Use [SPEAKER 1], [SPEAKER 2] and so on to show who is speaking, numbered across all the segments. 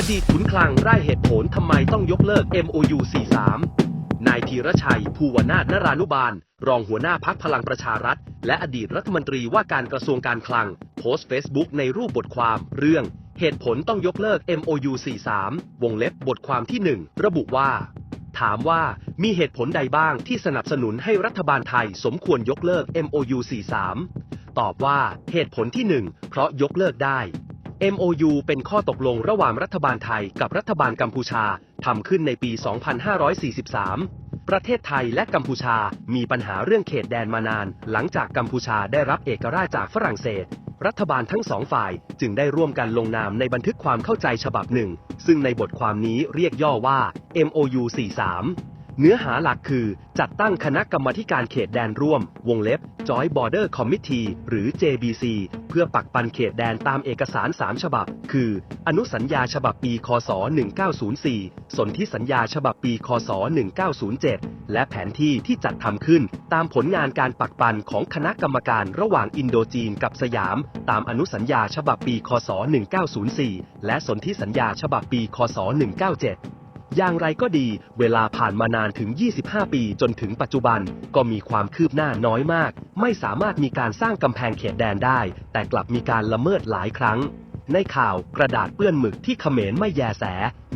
[SPEAKER 1] อดีตขุนคลังไร้เหตุผลทำไมต้องยกเลิก MOU 43 นายธีรชัย ภูวนาถนรานุบาล รองหัวหน้าพักพลังประชารัฐ และอดีตรัฐมนตรีว่าการกระทรวงการคลัง โพสต์เฟซบุ๊กในรูปบทความเรื่อง เหตุผลต้องยกเลิก MOU 43 วงเล็บบทความที่ 1 ระบุว่า ถามว่ามีเหตุผลใดบ้างที่สนับสนุนให้รัฐบาลไทยสมควรยกเลิก MOU 43 ตอบว่าเหตุผลที่ 1 เพราะยกเลิกได้ MOU เป็นข้อตกลงระหว่างรัฐบาลไทยกับรัฐบาลกัมพูชาทำขึ้นในปี 2543 ประเทศไทยและกัมพูชามีปัญหาเรื่องเขตแดนมานาน หลังจากกัมพูชาได้รับเอกราชจากฝรั่งเศส รัฐบาลทั้งสองฝ่ายจึงได้ร่วมกันลงนามในบันทึกความเข้าใจฉบับหนึ่ง ซึ่งในบทความนี้เรียกย่อว่า MOU 43 เนื้อหาหลักคือ จัดตั้งคณะกรรมการเขตแดนร่วม วงเล็บ Joint Border Committee หรือ JBC เพื่อปักปันเขตแดนตามเอกสาร 3 ฉบับ คือ อนุสัญญาฉบับปี คศ 1904 สนธิสัญญาฉบับปี คศ 1907 และแผนที่ที่จัดทำขึ้น ตามผลงานการปักปันของคณะกรรมการระหว่างอินโดจีนกับสยาม ตามอนุสัญญาฉบับปี คศ 1904 และสนธิสัญญาฉบับปี คศ 1907 อย่างไรก็ดี เวลาผ่านมานานถึง 25 ปีจนถึงปัจจุบัน ก็มีความคืบหน้าน้อยมาก ไม่สามารถมีการสร้างกำแพงเขตแดนได้ แต่กลับมีการละเมิดหลายครั้ง ในข่าวกระดาษเปื้อนหมึกที่เขมรไม่แยแส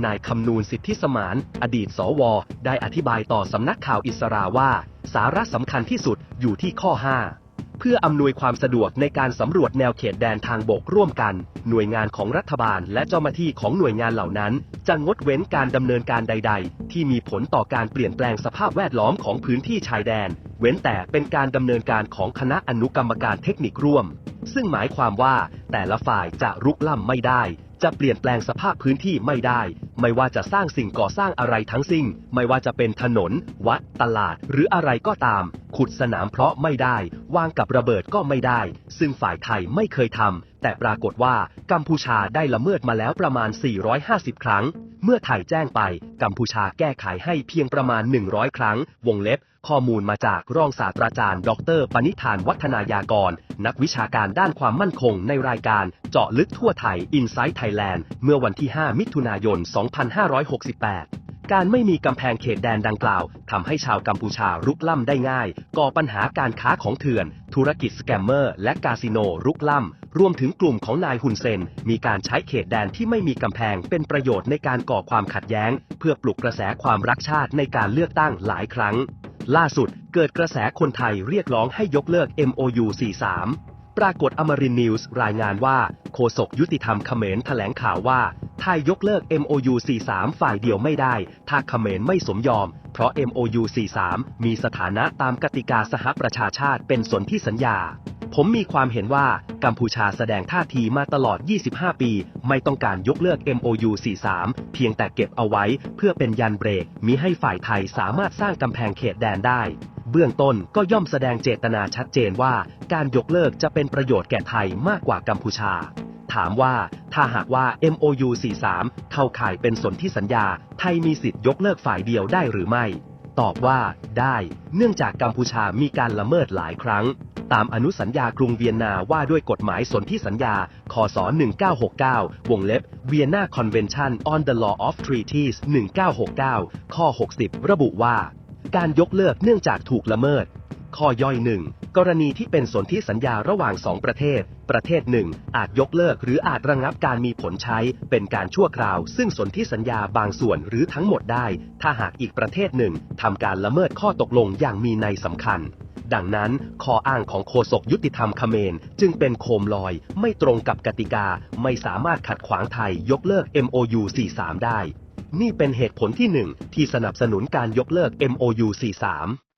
[SPEAKER 1] นายคำนูนสิทธิสมาน อดีตสว ได้อธิบายต่อสำนักข่าวอิสราว่า สาระสำคัญที่สุดอยู่ที่ข้อ 5 เพื่ออำนวยความสะดวกในการสำรวจแนวเขตแดนทางบกร่วมกัน หน่วยงานของรัฐบาลและเจ้าหน้าที่ของหน่วยงานเหล่านั้น จะงดเว้นการดำเนินการใด ๆ ที่มีผลต่อการเปลี่ยนแปลงสภาพแวดล้อมของพื้นที่ชายแดน เว้นแต่เป็นการดำเนินการของคณะอนุกรรมการเทคนิคร่วม ซึ่งหมายความว่าแต่ละฝ่ายจะรุกล้ำไม่ได้ จะเปลี่ยนแปลงสภาพพื้นที่ไม่ได้ ไม่ว่าจะสร้างสิ่งก่อสร้างอะไรทั้งสิ้น ไม่ว่าจะเป็นถนน วัด ตลาด หรืออะไรก็ตาม ขุดสนามเพราะไม่ได้ วางกับระเบิดก็ไม่ได้ ซึ่งฝ่ายไทยไม่เคยทำแต่ปรากฏว่ากัมพูชาได้ละเมิดมาแล้วประมาณ 450 ครั้ง เมื่อไทยแจ้งไป กัมพูชาแก้ไขให้เพียงประมาณ 100 ครั้ง วงเล็บ ข้อมูลมาจากรองศาสตราจารย์ ดร ปณิธานวัฒนายากร นักวิชาการด้านความมั่นคงในรายการเจาะลึกทั่วไทย Inside Thailand เมื่อวันที่ 5 มิถุนายน 2568การไม่มีกำแพงเขตแดนดังกล่าวทำให้ชาวกัมพูชารุกล้ำได้ง่าย ก่อปัญหาการค้าของเถื่อน ธุรกิจสแกมเมอร์และคาสิโนรุกล้ำ รวมถึงกลุ่มของนายฮุนเซน มีการใช้เขตแดนที่ไม่มีกำแพงเป็นประโยชน์ในการก่อความขัดแย้ง เพื่อปลุกกระแสความรักชาติในการเลือกตั้งหลายครั้ง ล่าสุดเกิดกระแสคนไทยเรียกร้องให้ยกเลิก MOU 43 ปรากฏอมรินนิวส์รายงานว่าโฆษกยุติธรรมเขมรแถลงข่าวว่า ไทยยกเลิก MOU 43 ฝ่ายเดียวไม่ได้ ถ้าเขมรไม่สมยอม เพราะ MOU 43 มีสถานะตามกติกาสหประชาชาติเป็นส่วนธิสัญญา ผมมีความเห็นว่ากัมพูชาแสดงท่าทีมาตลอด 25 ปี ไม่ต้องการยกเลิก MOU 43 เพียงแต่เก็บเอาไว้เพื่อเป็นยันเบรก มิให้ฝ่ายไทยสามารถสร้างกำแพงเขตแดนได้เบื้องต้นก็ย่อมแสดงเจตนาชัดเจนว่า การยกเลิกจะเป็นประโยชน์แก่ไทยมากกว่ากัมพูชา ถามว่าถ้าหากว่า MOU 43 เข้าข่ายเป็นสนธิสัญญา ไทยมีสิทธิ์ยกเลิกฝ่ายเดียวได้หรือไม่ ตอบว่าได้ เนื่องจากกัมพูชามีการละเมิดหลายครั้ง ตามอนุสัญญากรุงเวียนนาว่าด้วยกฎหมายสนธิสัญญาคศ1969 วงเล็บ Vienna Convention on the Law of Treaties 1969 ข้อ 60 ระบุว่า การยกเลิกเนื่องจากถูกละเมิด ข้อย่อยหนึ่ง กรณีที่เป็นสนธิสัญญาระหว่างสองประเทศ ประเทศหนึ่งอาจยกเลิกหรืออาจระงับการมีผลใช้ เป็นการชั่วคราว ซึ่งสนธิสัญญาบางส่วนหรือทั้งหมดได้ ถ้าหากอีกประเทศหนึ่งทำการละเมิดข้อตกลงอย่างมีในยสำคัญ ดังนั้นข้ออ้างของโฆษกยุติธรรมเขมรจึงเป็นโคมลอย ไม่ตรงกับกติกา ไม่สามารถขัดขวางไทยยกเลิก MOU 43 ได้ นี่เป็นเหตุผลที่หนึ่งที่สนับสนุนการยกเลิก MOU 43